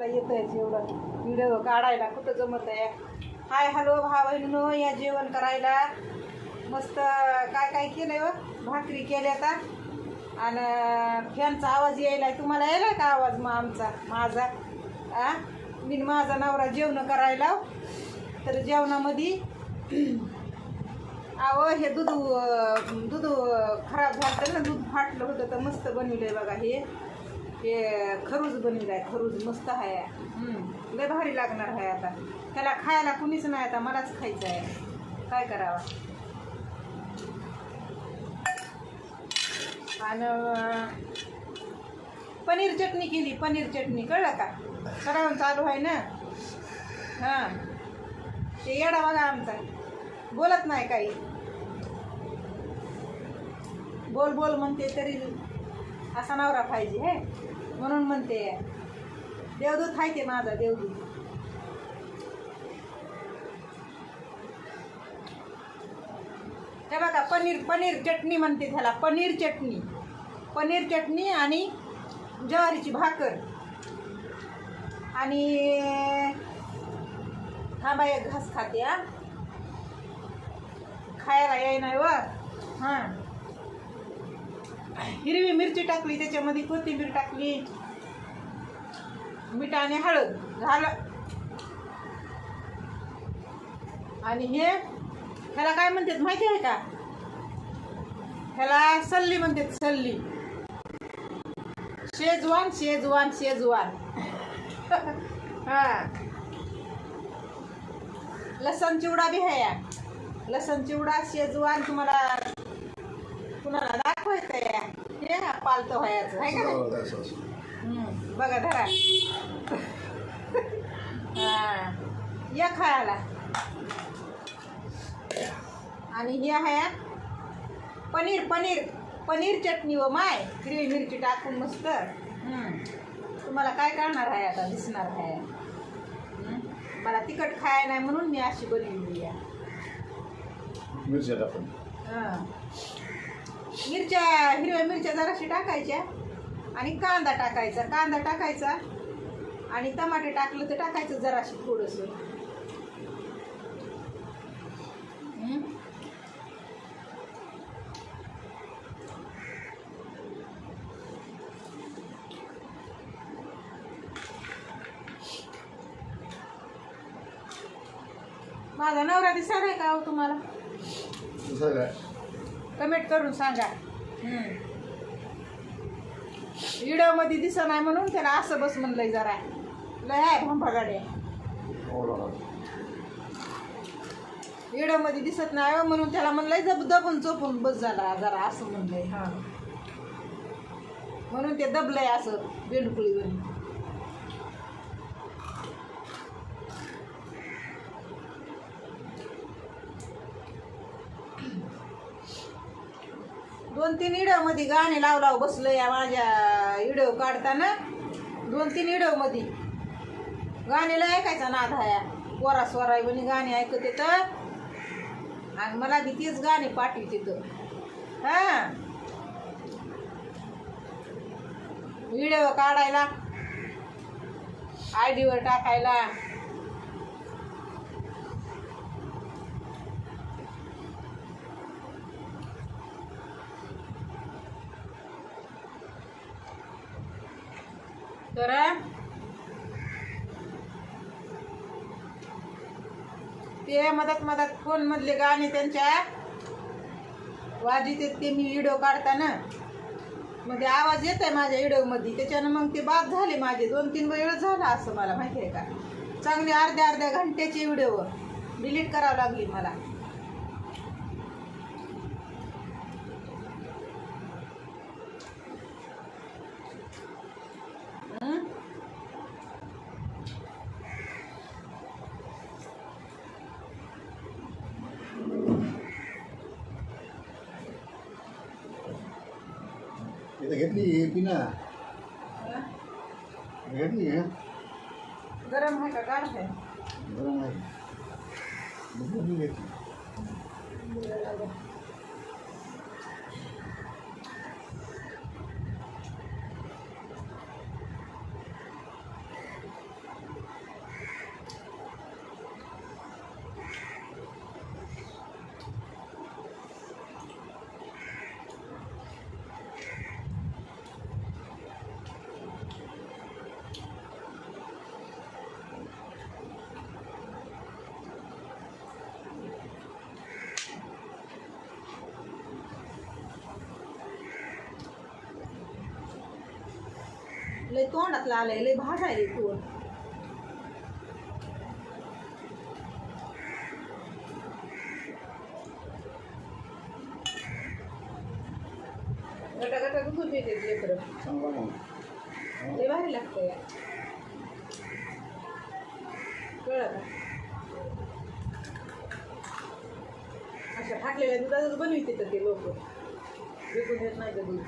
येत आहे एवढं व्हिडिओ काढायला कुठं जमत आहे हाय हॅलो भाव बहिणीनो या जेवण करायला. मस्त काय काय केलंय व भाकरी केल्या आता. आणि फॅनचा आवाज यायलाय. तुम्हाला यायला का आवाज मग आमचा? माझा? आ? मी माझा नवरा जेवण करायला तर जेवणामध्ये अहो हे दूध दूध खराब झालं ना दूध फाटलं होतं तर मस्त बनविलंय बघा हे. हे खरूज बनविलं आहे खरूज मस्त आहे. हम्म, लय भारी लागणार आहे आता. त्याला खायला कुणीच नाही आता मलाच खायचं आहे. काय करावं? आणि पनीर चटणी केली पनीर चटणी. कळलं का? सगळं चालू आहे ना? हां. ते येडा बघा आमचा. बोलत नाही काही. बोल बोल म्हणते तरी असा नवरा पाहिजे हे. म्हणून म्हणते देवदूत आहे ते माझा देवदूत. हे बघा पनीर पनीर चटणी म्हणते त्याला पनीर चटणी. पनीर चटणी आणि ज्वारीची भाकर. आणि थांबा एक घास खाते हा. खायला येईन नाही व हां. हिरवी मिरची टाकली त्याच्यामध्ये कोथिंबीर टाकली मीठ आणि हळद झालं आणि हे ह्याला काय म्हणतात माहिती आहे का? ह्याला सल्ली म्हणतात सल्ली. Schezwan Schezwan Schezwan. हा. लसण चिवडा बी आहे या. लसण चिवडा शेजवान तुम्हाला कुणाला दाखवायचं या? हे पालतं व्हायचं आहे का बघा धरा. हा. या खायला. आणि हे आहे पनीर पनीर पनीर चटणी व माय. हिरवी मिरची टाकून मस्त. हम्म. तुम्हाला काय करणार आहे आता? दिसणार आहे. मला तिखट खाय नाही म्हणून मी अशी बनवली आहे. मिरच्या टाकून. हां. मिरच्या हिरव्या मिरच्या जराशी टाकायच्या आणि कांदा टाकायचा. कांदा टाकायचा आणि टमाटे टाकलं तर टाकायचं जराशी थोडंसं. माझा नवरा दिसणार आहे का हो तुम्हाला? कमेंट करून सांगा. व्हिडिओमध्ये दिसत नाही म्हणून त्याला असं बस म्हणलंय जरा. लय आहे भंभागाडे ओळख व्हिडिओमध्ये दिसत नाही हो म्हणून त्याला म्हणलंय जब दबून चोपून बस झाला जरा असं म्हणलंय. हा. म्हणून ते दबलंय असं बेंडकुळीवर दोन तीन इडवमध्ये गाणे लाव लाव बसलं या माझ्या इडव काढताना. दोन तीन इडवमध्ये गाणीला ऐकायचा नाद हाया. वरा स्वराय म्हणे गाणे ऐकत येतं. आणि मला बी तेच गाणे पाठवित येतं. हां. व्हिडिओ काढायला. आय डीवर टाकायला तर ते मदत मदत फोनमधले गाणे त्यांच्या. वाजित ते मी व्हिडिओ काढताना. मध्ये आवाज येत आहे माझ्या व्हिडिओमध्ये त्याच्यानं मग ते बाद झाले माझे. दोन तीन वेळ झाला असं मला माहिती आहे का? चांगले अर्ध्या अर्ध्या घंट्याचे व्हिडिओ डिलीट करावं लागली मला. इथं घेतली पिना हं? घेतली आहे गरम आहे का? गार आहे. गरम आहे. घेतली. लय तोंडातलं आलंय लय भाजायले तोंड गटा गटा येते लेकरं. लय भारी लागतं या कळलं का? अशा फाटलेल्या दुधातच बनविते तर ते लोक. विकून देत नाही का दूध?